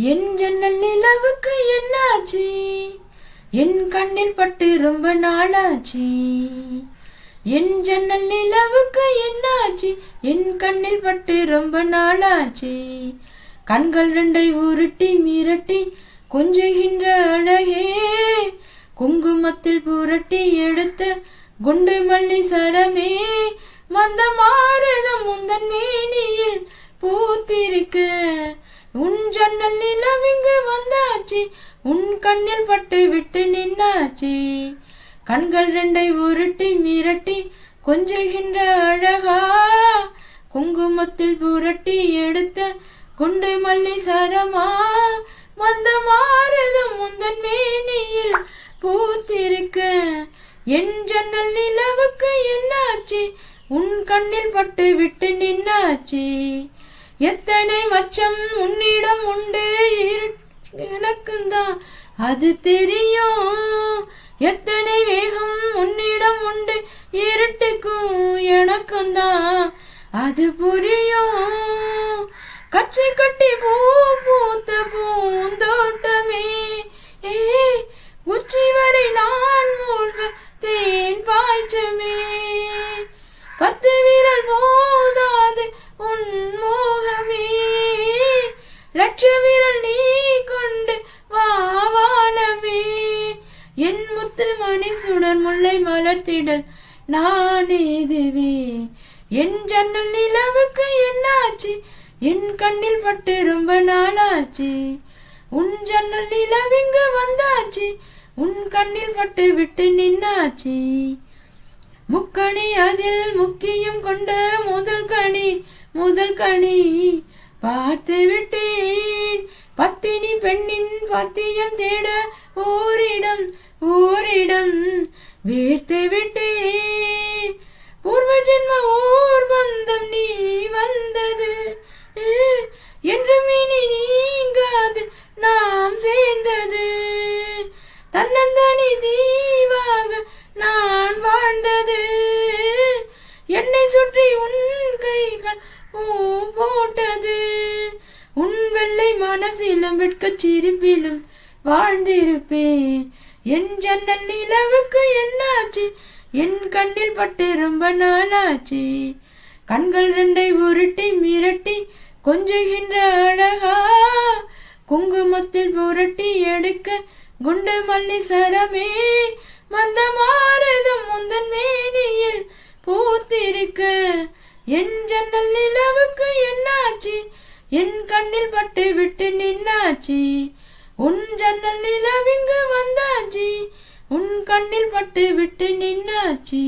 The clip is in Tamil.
என் ஜன்னல் நிலவுக்கு என்னாச்சு? என் கண்ணில் பட்டு ரொம்ப நாளாச்சு. என் ஜன்னல் நிலவுக்கு என்னாச்சு? என் கண்ணில் பட்டு ரொம்ப நாளாச்சு. கண்கள் ரெண்டை உருட்டி மிரட்டி கொஞ்சுகின்ற அழகே. குங்குமத்தில் புரட்டி எடுத்த குண்டு மல்லி சரமே. வந்த மாறுதம் முந்தன் மேனியில் பூத்திருக்க. உன் ஜன்னல் நிலவிங்கு வந்தாச்சு உன் கண்ணில் பட்டு விட்டு நின்னாச்சு. கண்கள் ரெண்டை உருட்டி மிரட்டி கொஞ்சுகின்ற அழகா குங்குமத்தில் புரட்டி எடுத்த குண்டு மல்லி சரமா வந்த மாறுதம் முந்தன் மேனியில் பூத்திருக்க. என் ஜன்னல் நிலவுக்கு என்னாச்சு உன் கண்ணில் பட்டு விட்டு நின்னாச்சு. எத்தனை மச்சம் உன்னிடம் உண்டு இரு- எனக்குந்தான். அது தெரியும்? எத்தனை வேகம் உன்னிடம் உண்டு இருட்டுக்கும் எனக்கும் தான் அது புரியும்? கச்சை கட்டி பூ பூத்த பூந்தோட்டமே. லட்ச விரல் நீ கொண்டு வாவானமே என் முத்து மணி சுடர் முல்லை மலர்த்திடல் நான் இதுவே. என் ஜன்னல் நிலவுக்கு என்னாச்சு? என் கண்ணில் பட்டு ரொம்ப நாளாச்சு. உன் ஜன்னல் நிலவிங்கு வந்தாச்சு. உன் கண்ணில் பட்டு விட்டு நின்னாச்சு. முக்கணி அதில் முக்கியம் கொண்ட முதல் கனி முதல் கனி. பார்த்து விட்டேன். பத்தினி பெண்ணின் பத்தியம் தேட ஓரிடம் ஓரிடம் வீர்த்து விட்டேன். பூர்வ ஜென்ம ஓர் பந்தம் நீ கைகள் பூ போட்டது. உன் வெள்ளை மனசிலும் வெட்கச் சிரிப்பிலும் வாழ்ந்திருப்பேன். என் ஜன்னல் நிலவுக்கு என்னாச்சு? என் கண்ணில் பட்டு ரொம்ப நாளாச்சு. கண்கள் ரெண்டை உருட்டி மிரட்டி கொஞ்சுகின்ற அழகா. குங்குமத்தில் புரட்டி எடுக்க குண்டு மல்லி சரமே. மந்த மாறுதம் முந்தன் மேனியில் பூ என் ஜன்னல் நிலவுக்கு என்னாச்சு? என் கண்ணில் பட்டு விட்டு நின்னாச்சு. உன் ஜன்னல் நிலவிங்கு வந்தாச்சு. உன் கண்ணில் பட்டு விட்டு நின்னாச்சு.